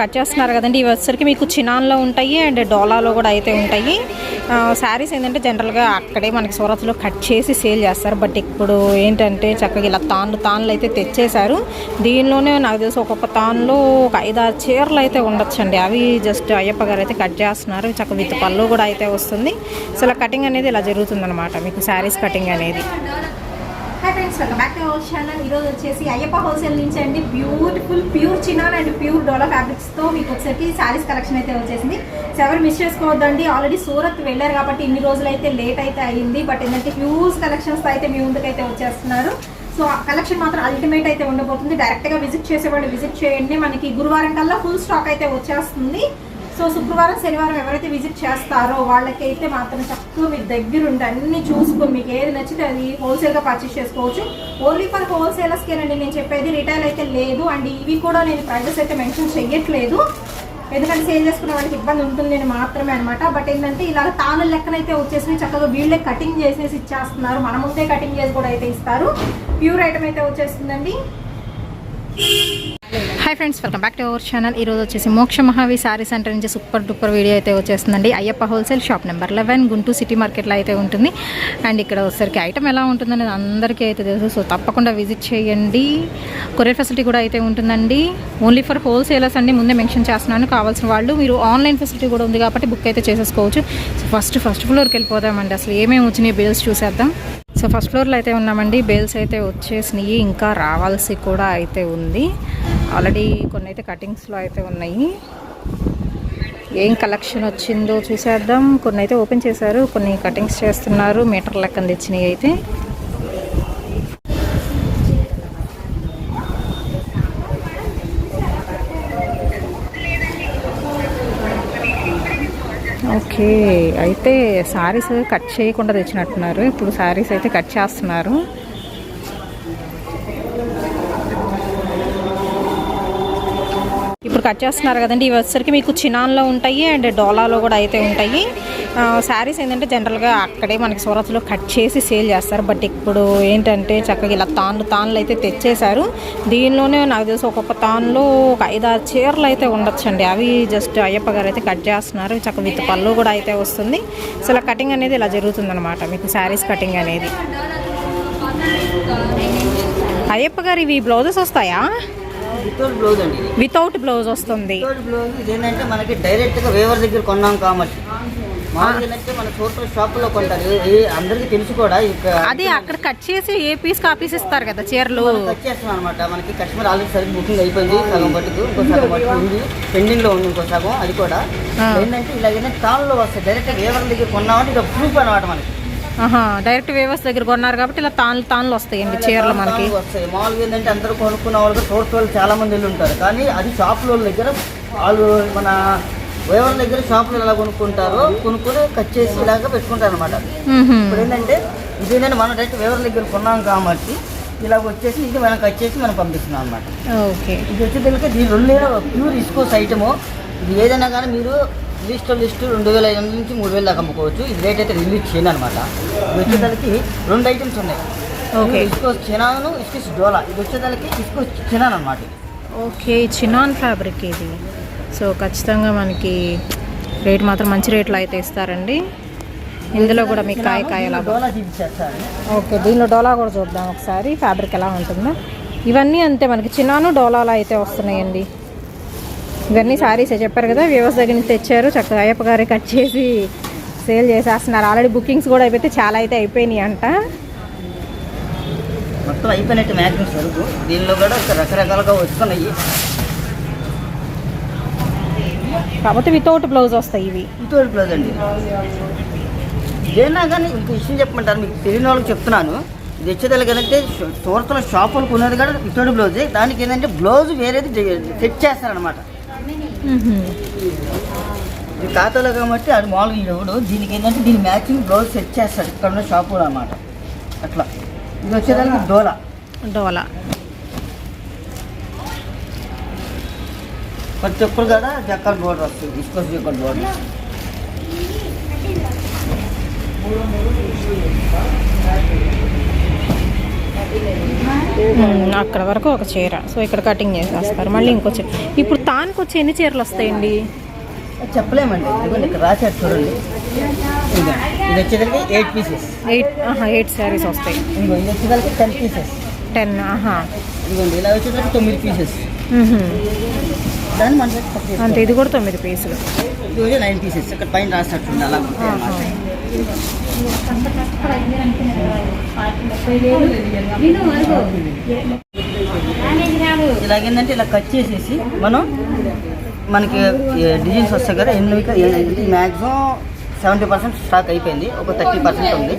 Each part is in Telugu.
కట్ చేస్తున్నారు కదండి. ఇవి వచ్చేసరికి మీకు చినాన్లో ఉంటాయి అండ్ డోలాలో కూడా అయితే ఉంటాయి. శారీస్ ఏంటంటే జనరల్గా అక్కడే మనకి సూరత్లో కట్ చేసి సేల్ చేస్తారు. బట్ ఇప్పుడు ఏంటంటే చక్కగా ఇలా తాన్లు తాన్లు అయితే తెచ్చేశారు. దీనిలోనే నాకు తెలిసి ఒక్కొక్క తాన్లో ఒక ఐదారు చీరలు అయితే ఉండొచ్చండి. అవి జస్ట్ అయ్యప్ప గారు అయితే కట్ చేస్తున్నారు. చక్కగా విత్ పళ్ళు కూడా అయితే వస్తుంది. సో ఇలా కటింగ్ అనేది ఇలా జరుగుతుందన్నమాట. మీకు శారీస్ కటింగ్ అనేది. Hi friends welcome back to our channel ఈరోజు వచ్చేసి అయ్యప్ప హోల్సేల్ నుంచి అండి. Beautiful pure chinon and pure dola ఫ్యాబ్రిక్స్తో మీకు వచ్చేసి శారీస్ కలెక్షన్ అయితే వచ్చేసింది. సో ఎవరు మిస్ చేసుకోవద్దండి. ఆల్రెడీ సూరత్ వెళ్ళారు కాబట్టి ఇన్ని రోజులు అయితే లేట్ అయితే అయ్యింది. బట్ ఏంటంటే హ్యూజ్ కలెక్షన్స్ అయితే మీ ముందుకైతే వచ్చేస్తున్నారు. సో ఆ కలెక్షన్ మాత్రం అల్టిమేట్ అయితే ఉండబోతుంది. డైరెక్ట్గా విజిట్ చేసేవాళ్ళు విజిట్ చేయండి. మనకి గురువారం కల్లా ఫుల్ స్టాక్ అయితే వచ్చేస్తుంది. సో శుక్రవారం శనివారం ఎవరైతే విజిట్ చేస్తారో వాళ్ళకైతే మాత్రం చక్కగా మీ దగ్గర ఉండి అన్ని చూసుకుని మీకు ఏది నచ్చితే అది హోల్సేల్గా పర్చేస్ చేసుకోవచ్చు. ఓన్లీ ఫర్ హోల్సేలర్స్కేనండి నేను చెప్పేది రిటైల్ అయితే లేదు. అండ్ ఇవి కూడా నేను ప్రైజెస్ అయితే మెన్షన్ చెయ్యట్లేదు. ఎందుకంటే సేల్ చేసుకునే వాళ్ళకి ఇబ్బంది ఉంటుంది అని మాత్రమే అనమాట బట్ ఏంటంటే ఇలా తాను లెక్కనైతే వచ్చేసి చక్కగా వీళ్ళే కటింగ్ చేసేసి ఇచ్చేస్తున్నారు. మన ముందే కటింగ్ చేసి కూడా అయితే ఇస్తారు. ప్యూర్ ఐటమ్ అయితే వచ్చేస్తుందండి. Hi friends welcome back to our channel ఈరోజు వచ్చేసి మోక్ష మహావి శారీ సెంటర్ నుంచి సూపర్ డూపర్ వీడియో అయితే వచ్చేస్తుందండి. Ayyappa wholesale shop number eleven Guntur city మార్కెట్లో అయితే ఉంటుంది. అండ్ ఇక్కడ వచ్చేసరికి ఐటమ్ ఎలా ఉంటుందనేది అందరికీ అయితే తెలుసు. సో తప్పకుండా విజిట్ చేయండి. కొరియర్ ఫెసిలిటీ కూడా అయితే ఉంటుందండి. ఓన్లీ ఫర్ హోల్సేలర్స్ అండి ముందే మెన్షన్ చేస్తున్నాను. కావాల్సిన వాళ్ళు మీరు ఆన్లైన్ ఫెసిలిటీ కూడా ఉంది కాబట్టి బుక్ అయితే చేసేసుకోవచ్చు. సో ఫస్ట్ ఫస్ట్ ఫ్లోర్కి వెళ్ళిపోదామండి. అసలు ఏమేమి వచ్చినాయి బిల్స్ చూసేద్దాం. సో ఫస్ట్ ఫ్లోర్లో అయితే ఉన్నామండి. బేల్స్ అయితే వచ్చేసినాయి. ఇంకా రావాల్సి కూడా అయితే ఉంది. ఆల్రెడీ కొన్ని అయితే కటింగ్స్లో అయితే ఉన్నాయి. ఏం కలెక్షన్ వచ్చిందో చూసేద్దాం. కొన్ని అయితే ఓపెన్ చేశారు. కొన్ని కటింగ్స్ చేస్తున్నారు. మీటర్ లెక్కన తెచ్చినవి అయితే. ఓకే అయితే శారీస్ కట్ చేయకుండా తెచ్చినట్టున్నారు. ఇప్పుడు శారీస్ అయితే కట్ చేస్తున్నారు. ఇప్పుడు కట్ చేస్తున్నారు కదండి. ఇవి వచ్చేసరికి మీకు చినాన్లో ఉంటాయి అండ్ డోలాలో కూడా అయితే ఉంటాయి. శారీస్ ఏంటంటే జనరల్గా అక్కడే మనకి సూరత్లో కట్ చేసి సేల్ చేస్తారు. బట్ ఇప్పుడు ఏంటంటే చక్కగా ఇలా తాన్లు తాన్లు అయితే తెచ్చేశారు. దీనిలోనే నాకు తెలిసి ఒక్కొక్క తాన్లో ఒక ఐదారు చీరలు అయితే ఉండొచ్చండి. అవి జస్ట్ అయ్యప్ప గారు అయితే కట్ చేస్తున్నారు. చక్కగా విత్ పళ్ళు కూడా అయితే వస్తుంది. సో ఇలా కటింగ్ అనేది ఇలా జరుగుతుందన్నమాట. మీకు శారీస్ కటింగ్ అనేది. అయ్యప్ప గారు ఇవి బ్లౌజెస్ వస్తాయా? వితౌట్ బ్లౌజ్ అండి ఇది. వితౌట్ బ్లౌజ్ వస్తుంది. మనకి డైరెక్ట్గా వేవర్ దగ్గర కొన్నాం కాబట్టి. ఏంటంటే మన కొంటారు. అందరికి తెలుసు కూడా ఇక అదే అక్కడ కట్ చేసి ఏ పీస్ కాపీస్ ఇస్తారు కదా చీరలు. కట్ చేస్తున్నాం అనమాట మనకి కస్టమర్ ఆల్రెడీ సరిగ్గా బుకింగ్ అయిపోయింది సగం పట్టుకు ఇంకో సగం పట్టుకు ఉంది. పెండింగ్లో ఉంది ఇంకో సగం అది కూడా. ఏంటంటే ఇలాగైనా తాళ్ళలో వస్తాయి డైరెక్ట్ వేవర్ దగ్గర కొన్నామంటే ఇక ప్రూఫ్ అనమాట మనకి. డైరెక్ట్ వేవర్స్ దగ్గర కొన్నారు కాబట్టి ఇలా తాన్లు తాన్లు వస్తాయండి చీరలు మనకి. వస్తాయి. మామూలుగా ఏంటంటే అందరూ కొనుక్కున్న వాళ్ళు వాళ్ళు చాలా మంది వెళ్ళి ఉంటారు. కానీ అది షాప్లో దగ్గర వాళ్ళు మన వేవర్ దగ్గర షాపులో ఎలా కొనుక్కుంటారో కొనుక్కొని కట్ చేసి ఇలాగా పెట్టుకుంటారు అనమాట. ఇప్పుడు ఏంటంటే ఇదేంటంటే మనం డైరెక్ట్ వేవర్ దగ్గర కొన్నాం కాబట్టి ఇలా వచ్చేసి ఇది మనం కట్ చేసి మనం పంపిస్తున్నాం అనమాట ఓకే. ఇది వచ్చేసరికి దీని రెండు ప్యూర్ ఇస్కోస్ ఐటము ఇది ఏదైనా కానీ మీరు లిస్ట్ లిస్ట్ రెండు వేల ఐదు వందల నుంచి మూడు వేలు దాకా అమ్ముకోవచ్చు. ఇది రేట్ అయితే రిలీజ్ చేయను అనమాట ఇది వచ్చేసరికి రెండు ఐటమ్స్ ఉన్నాయి. Okay. Viscose chinon viscose dola. ఇది వచ్చేసరికి ఇస్కోస్ చినాన్ అనమాట ఓకే చినాన్ ఫ్యాబ్రిక్ ఇది. సో ఖచ్చితంగా మనకి రేట్ మాత్రం మంచి రేట్లో అయితే ఇస్తారండి. ఇందులో కూడా మీకు కాయ కాయలా ఓకే దీనిలో డోలా కూడా చూద్దాం ఒకసారి. ఫ్యాబ్రిక్ ఎలా ఉంటుందో. ఇవన్నీ అంతే మనకి చిన్నాను డోలాలు అయితే వస్తున్నాయండి. ఇవన్నీ సారీసే చెప్పారు కదా వ్యవస్థ దగ్గర నుంచి తెచ్చారు. చక్కగా అయ్యప్ప గారి కట్ చేసి సేల్ చేసేస్తున్నారు. ఆల్రెడీ బుకింగ్స్ కూడా అయిపోతే చాలా అయితే అయిపోయినాయి అంట. మొత్తం అయిపోయినట్టు మ్యాక్సిమం సరుకు. దీనిలో కూడా రకరకాలుగా వస్తున్నాయి. కాకపోతే వితౌట్ బ్లౌజ్ వస్తాయి ఇవి. వితౌట్ బ్లౌజ్ అండి. ఇదేనా కానీ ఇంకో విషయం చెప్పమంటారు మీకు తెలియని వాళ్ళకి చెప్తున్నాను. ఇది వచ్చేదానికంటే సూరత్లో షాపులు కొనేది కూడా వితౌట్ బ్లౌజే దానికి ఏంటంటే బ్లౌజ్ వేరేది సెట్ చేస్తారనమాట ఇది ఖాతాలో కాబట్టి అది మామూలుగా ఎవడు దీనికి ఏంటంటే దీని మ్యాచింగ్ బ్లౌజ్ సెట్ చేస్తాడు. ఇక్కడ ఉన్న షాపులు అనమాట అట్లా. ఇది వచ్చేదానికి డోలా. డోలా. ప్రతి ఒక్కరు కూడా జక్కల బోర్డర్ వస్తుంది ఇసుకోస్ జక్కల బోర్డర్ అక్కడ వరకు ఒక చీర. సో ఇక్కడ కటింగ్ చేసేస్తారు. మళ్ళీ ఇంకో చీర. ఇప్పుడు తానికి వచ్చి ఎన్ని చీరలు వస్తాయండి? చెప్పలేమండి. ఇక్కడ రాశారు చూడండి. ఇది వచ్చేసరికి ఎయిట్ పీసెస్ ఎయిట్ ఆహా ఎయిట్ శారీస్ వస్తాయి. ఇది వచ్చేసరికి టెన్ పీసెస్ టెన్ ఆహా. ఇదిగోండి ఇలా వచ్చేసరికి తొమ్మిది పీసెస్. దాన్ని మనం. అంతే ఇది కూడా తొమ్మిది పీసులు వచ్చి నైన్ పీసెస్ ఇక్కడ పైన రాసినట్టుంది అలా. ఇలాగేంటంటే ఇలా కట్ చేసేసి మనం మనకి డిజైన్స్ వస్తాయి కదా ఎన్ని మ్యాక్సిమం సెవెంటీ పర్సెంట్ స్టాక్ అయిపోయింది. ఒక థర్టీ పర్సెంట్ ఉంది.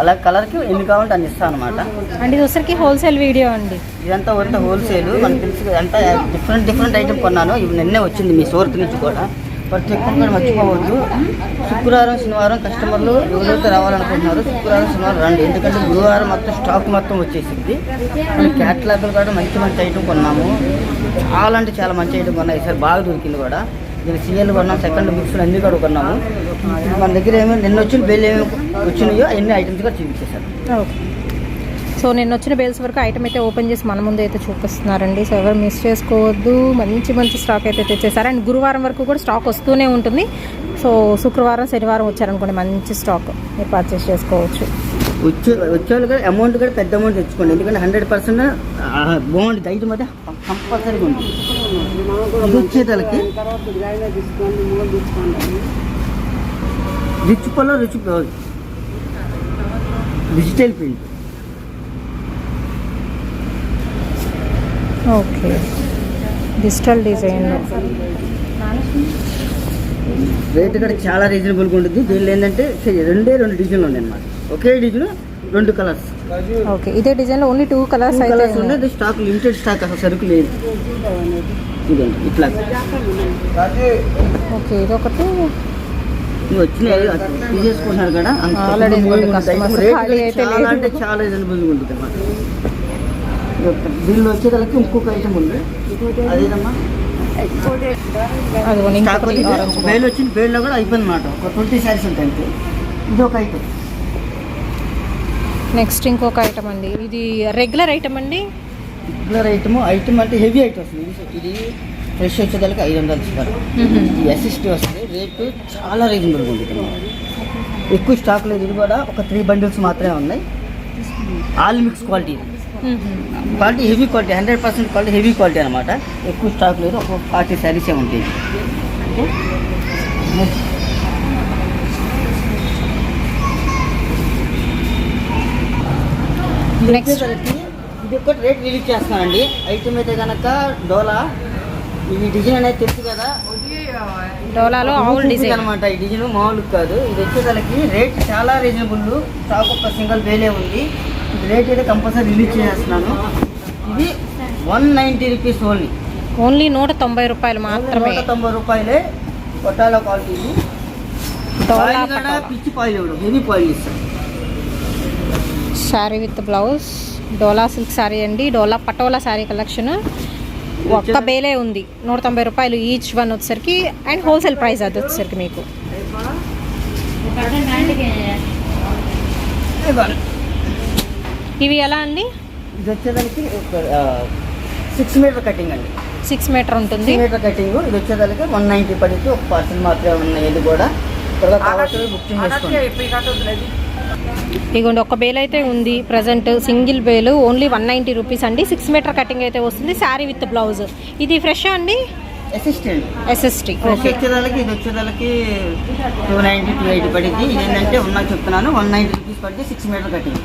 అలా కలర్కి ఎన్ని కావాలంటే అన్ని ఇస్తాను అనమాట అండ్ ఇది వచ్చరికి హోల్సేల్ వీడియో అండి. ఇదంతా వరకు హోల్సేల్. మనకు తెలుసు అంతా డిఫరెంట్ డిఫరెంట్ ఐటమ్ కొన్నాను. ఇవి నిన్నే వచ్చింది మీ సోర్త్ నుంచి కూడా. ప్రతి ఒక్కరు కూడా మర్చిపోవద్దు. శుక్రవారం శనివారం కస్టమర్లు ఎవరైతే రావాలనుకుంటున్నారో శుక్రవారం శనివారం రండి. ఎందుకంటే గురువారం మొత్తం స్టాక్ మొత్తం వచ్చేసింది. మన క్యాటలాగ్లు కూడా మంచి మంచి ఐటమ్ కొన్నాము. చాలా అంటే చాలా మంచి ఐటమ్ కొన్నాయి. సార్ బాగా దొరికింది కూడా. దీని సీఎల్ కొన్నాం సెకండ్ బుక్స్ అన్నీ కూడా కొన్నాము. మన దగ్గర ఏమేమి నిన్న వచ్చిన బెయిల్ ఏమేమి వచ్చినాయో అన్ని ఐటమ్స్ కూడా చూపించేశారు. ఓకే. సో నేను వచ్చిన బెయిల్స్ వరకు ఐటమ్ అయితే ఓపెన్ చేసి మన ముందు అయితే చూపిస్తున్నారండి. సో ఎవరు మిస్ చేసుకోవద్దు. మంచి మంచి స్టాక్ అయితే తెచ్చేసారు అండ్ గురువారం వరకు కూడా స్టాక్ వస్తూనే ఉంటుంది. సో శుక్రవారం శనివారం వచ్చారనుకోండి మంచి స్టాక్ మీరు పర్చేస్ చేసుకోవచ్చు. వచ్చే వచ్చేవాళ్ళు కూడా అమౌంట్ కూడా పెద్ద అమౌంట్ తెచ్చుకోండి. ఎందుకంటే హండ్రెడ్ పర్సెంట్ బాగుంటుంది ఐటమ్ అయితే కంపల్సరీగా ఉంది ఇది వచ్చేతలకి రిచ్ పళ్ళు rich digital print okay. Digital design rate కూడా చాలా రీజనబుల్గా ఉంటుంది. దీనిలో ఏంటంటే రెండే రెండు డిజైన్లు ఉన్నాయి అన్నమాట ఒకే డిజైన్ రెండు కలర్స్. ఓకే ఇదే డిజైన్లో ఓన్లీ టూ కలర్స్ అయితే కలర్స్ ఉన్నాయి. స్టాక్ లిమిటెడ్ స్టాక్ అసలు సరుకు లేదు. ఇదండి ఇట్లా ఓకే ఇదొకటి. ఇవి వచ్చినాయి అది తీసేసుకుంటున్నారు కదా అయితే చాలా లేదు. అంటే చాలా రీజనబుల్గా ఉంటుంది అన్నమాట దీనిలో వచ్చేదానికి ఇంకొక ఐటమ్ ఉంది. అదేదమ్మా అది స్టాక్ ఇంకొకటి ఆరెంజ్ బేల్ వచ్చింది బేల్లో కూడా అయిపోయింది అనమాట ఒక ట్వంటీ శారీస్ ఉంటాయి ఇది ఒక ఐటమ్ నెక్స్ట్ ఇంకొక ఐటమ్ అండి. ఇది రెగ్యులర్ ఐటమ్ అండి? రెగ్యులర్ ఐటమ్ ఐటమ్ అంటే హెవీ ఐటమ్ వస్తుంది. ఇది- ఫ్రెష్ వచ్చేదానికి ఐదు వందలు ఇస్తారు. ఈ ఎస్ఎస్టీ వస్తుంది. రేటు చాలా రీజనబుల్గా ఉంటుంది. ఎక్కువ స్టాక్ లేదు. ఇది కూడా ఒక త్రీ బండిల్స్ మాత్రమే ఉన్నాయి. All mix quality quality heavy quality hundred percent quality heavy quality అనమాట. ఎక్కువ స్టాక్ లేదు. ఒక ఫార్టీ శారీసే ఉంటాయి. నెక్స్ట్ ఇది ఒకటి రేట్ రిలీజ్ చేస్తానండి ఐటమ్ అయితే కనుక డోలా. ఈ డిజైన్ అనేది తెలుసు కదా. డోలాలో ఆవుల్ డిజైన్. అనమాట ఈ డిజైన్ మామూలు కాదు. ఇది వచ్చేసరికి రేట్ చాలా రీజనబుల్ స్టాక్ ఒక సింగిల్ వేలే ఉంది. ఇది రేట్ అయితే కంపల్సరీ రిలీజ్ చేస్తున్నాను. ఇది one ninety rupees only only నూట తొంభై రూపాయలు మాత్రమే. నూట తొంభై రూపాయలే కొట్టాల క్వాలిటీ ఇది. పిచ్చి పాయిల్ ఇవ్వడం హెవీ పాయిల్ ఇస్తాం sari with blouse. Dola silk sari అండి. డోలా పటోలా శారీ కలెక్షన్. ఒక్క బేలే ఉంది. నూట తొంభై రూపాయలు ఈచ్ వన్ వచ్చేసరికి అండ్ హోల్సేల్ ప్రైస్ అది వచ్చేసరికి మీకు. ఇవి ఎలా అండి? ఇది వచ్చేదానికి సిక్స్ మీటర్ కటింగ్ అండి. సిక్స్ మీటర్ ఉంటుంది. మీటర్ కటింగ్ ఇది వచ్చేదానికి వన్ నైంటీ పడితే ఒక పర్సెంట్ మాత్రమే ఉన్నాయి. ఇది కూడా. బుకింగ్ చేసుకోండి. ఇదిగోండి ఒక బేల్ అయితే ఉంది present single bale only one ninety rupees అండి. సిక్స్ మీటర్ కటింగ్ అయితే వస్తుంది శారీ విత్ బ్లౌజ్ ఇది ఫ్రెష్ అండి? అసిస్టెంట్ ఎస్ఎస్టీ ఫ్రెష్ వచ్చేదానికి ఇది వచ్చేదానికి టూ నైంటీ టూ ఎయిటీ పడింది. ఇది ఏంటంటే ఉన్నా చెప్తున్నాను వన్ నైంటీ రూపీస్ పడితే సిక్స్ మీటర్ కటింగ్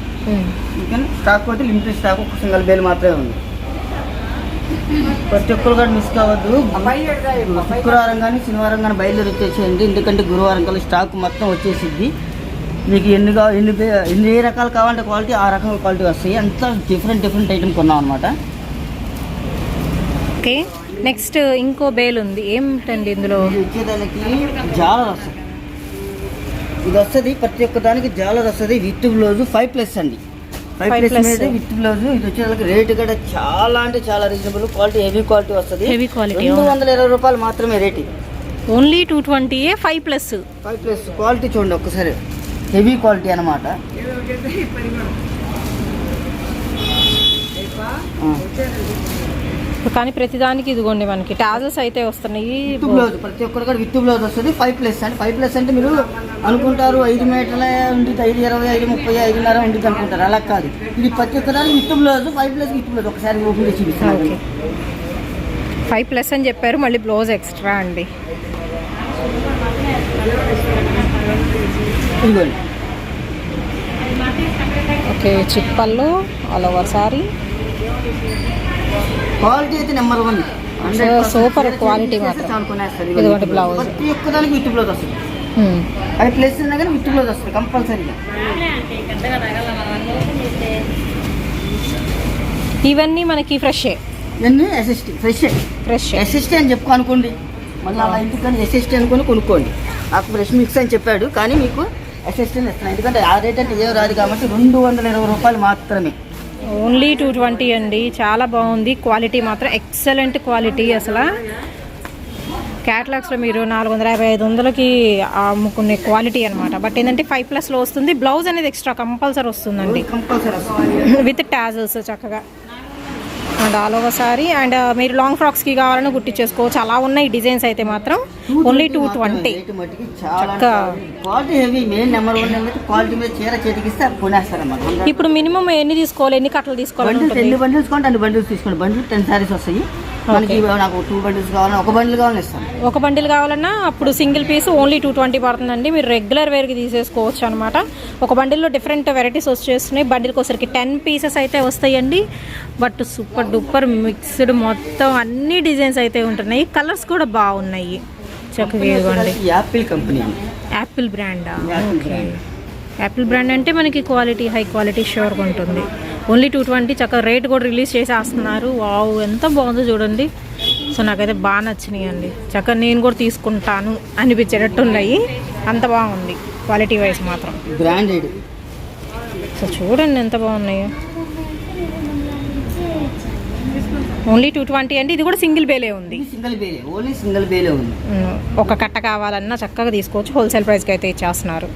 ఇంకా స్టాక్ పోతే లిమిటెడ్ స్టాక్ ఒక సింగిల్ బేల్ మాత్రమే ఉంది. ప్రతి ఒక్కరు కూడా మిస్ కావద్దు. శుక్రవారం కానీ శనివారం కానీ బయలుదేరి వచ్చేసేయండి. ఎందుకంటే గురువారం కల్లా స్టాక్ మొత్తం వచ్చేసిద్ది. మీకు ఎన్ని కావాలి ఎన్ని ఎన్ని ఏ రకాలు కావాలంటే క్వాలిటీ ఆ రకం క్వాలిటీ వస్తాయి. అంతా డిఫరెంట్ డిఫరెంట్ ఐటమ్ కొన్నాం అనమాట ఓకే. నెక్స్ట్ ఇంకో బేల్ ఉంది. ఏమిటండి ఇందులో? ఇది వచ్చేదానికి జాలర్ వస్తుంది. ఇది వస్తుంది ప్రతి ఒక్క దానికి జాలర్ వస్తుంది విత్ బ్లౌజ్ ఫైవ్ ప్లస్ అండి. Five Five plus plus. మీద విత్ బ్లౌజ్. ఇది వచ్చేదానికి రేట్ కూడా చాలా అంటే చాలా రీజనబుల్ క్వాలిటీ హెవీ క్వాలిటీ వస్తుంది. Heavy quality, రెండు. వందల ఇరవై రూపాయలు మాత్రమే రేట్ ఇది. Only two twenty five plus five plus quality చూడండి ఒక్కసారి. హెవీ క్వాలిటీ అనమాట. కానీ ప్రతిదానికి ఇదిగోండి మనకి టాజల్స్ అయితే వస్తున్నాయి. విత్ బ్లౌజ్ ప్రతి ఒక్కరు కూడా విత్ బ్లౌజ్ వస్తుంది ఫైవ్ ప్లస్ అండి. ఫైవ్ ప్లస్ అంటే మీరు అనుకుంటారు ఐదు మీటర్లే ఉంటుంది ఐదు ఇరవై ఐదు ముప్పై ఐదున్నర ఉంటుంది అనుకుంటారు. అలా కాదు. ఇది ప్రతి ఒక్కదానికి with blouse five plus with blouse. ఒకసారి ఓపెన్ చేసి ఫైవ్ ప్లస్ అని చెప్పారు మళ్ళీ బ్లౌజ్ ఎక్స్ట్రా అండి. ఇదిగోండి. ఓకే చిప్పల్లో ఆల్ ఓవర్ సారీ క్వాలిటీ అయితే నెంబర్ వన్ సూపర్ క్వాలిటీ మాత్రం. ఇదిగోండి blouse. ప్రతి ఒక్కదానికి విత్ బ్లౌజ్ వస్తుంది. Hmm. అది ప్లస్ ఉన్నా కానీ విత్ బ్లౌజ్ వస్తుంది కంపల్సరీగా ఇవన్నీ మనకి ఫ్రెష్ ఇవన్నీ ఎస్ఎస్టీ ఫ్రెష్ ఫ్రెష్ ఎస్ఎస్టీ అని చెప్పుకో అనుకోండి. మళ్ళీ అలా ఎందుకని ఎస్ఎస్టీ అనుకొని కొనుక్కోండి. నాకు ఫ్రెష్ మిక్స్ అని చెప్పాడు కానీ మీకు ఎస్ఎస్టీ ఇస్తున్నాను ఎందుకంటే ఆ రేట్ అంటే ఏం రాదు కాబట్టి రెండు వందల ఇరవై రూపాయలు మాత్రమే. ఓన్లీ టూ ట్వంటీ అండి. చాలా బాగుంది. క్వాలిటీ మాత్రం ఎక్సలెంట్ క్వాలిటీ అసలు. క్యాటలాగ్స్లో మీరు నాలుగు వందల యాభై ఐదు వందలకి అమ్ముకునే క్వాలిటీ అనమాట బట్ ఏంటంటే ఫైవ్ ప్లస్లో వస్తుంది. బ్లౌజ్ అనేది ఎక్స్ట్రా కంపల్సరీ వస్తుందండి. విత్ టాజల్స్ చక్కగా. And all over sari and మీరు లాంగ్ ఫ్రాక్స్కి కావాలని కుట్టించేసుకోవచ్చు. అలా ఉన్నాయి డిజైన్స్ అయితే మాత్రం. ఓన్లీ టూ ట్వంటీ ఇప్పుడు మినిమం ఎన్ని తీసుకోవాలి? ఎన్ని కట్టలు బండిల్స్ బండిల్స్ అన్ని బండిల్స్ తీసుకోండి. బండిల్ టెన్ సారీస్ వస్తాయి. మనకి నాకు టూ బండిల్స్ కావాలని ఒక బండిల్ కావాలని ఇస్తాను. ఒక బండిల్ కావాలన్నా అప్పుడు single piece only two twenty పడుతుందండి. మీరు రెగ్యులర్ వేర్కి తీసేసుకోవచ్చు అనమాట ఒక బండిల్లో డిఫరెంట్ వెరైటీస్ వచ్చేస్తున్నాయి. బండిల్కి వచ్చరికి టెన్ పీసెస్ అయితే వస్తాయండి. బట్ సూపర్ డూపర్ మిక్స్డ్ మొత్తం అన్ని డిజైన్స్ అయితే ఉంటున్నాయి. కలర్స్ కూడా బాగున్నాయి. చక్కగా యాపిల్ కంపెనీ యాపిల్ బ్రాండా ఓకే. యాపిల్ బ్రాండ్ అంటే మనకి క్వాలిటీ హై క్వాలిటీ షూర్గా ఉంటుంది. ఓన్లీ టూ ట్వంటీ చక్కగా రేట్ కూడా రిలీజ్ చేసేస్తున్నారు. వావ్ ఎంత బాగుందో చూడండి. సో నాకైతే బాగా నచ్చినాయి అండి. చక్కగా నేను కూడా తీసుకుంటాను అనిపించేటట్టు ఉన్నాయి అంత బాగుంది క్వాలిటీ వైజ్ మాత్రం. బ్రాండెడ్ సో చూడండి ఎంత బాగున్నాయో. ఓన్లీ టూ ట్వంటీ అంటే ఇది కూడా సింగిల్ బేలే ఉంది. ఇది సింగిల్ బేలే ఓన్లీ సింగిల్ బేలే ఉంది. ఒక కట్ట కావాలన్నా చక్కగా తీసుకోవచ్చు. హోల్సేల్ ప్రైస్కి అయితే ఇచ్చేస్తున్నారు.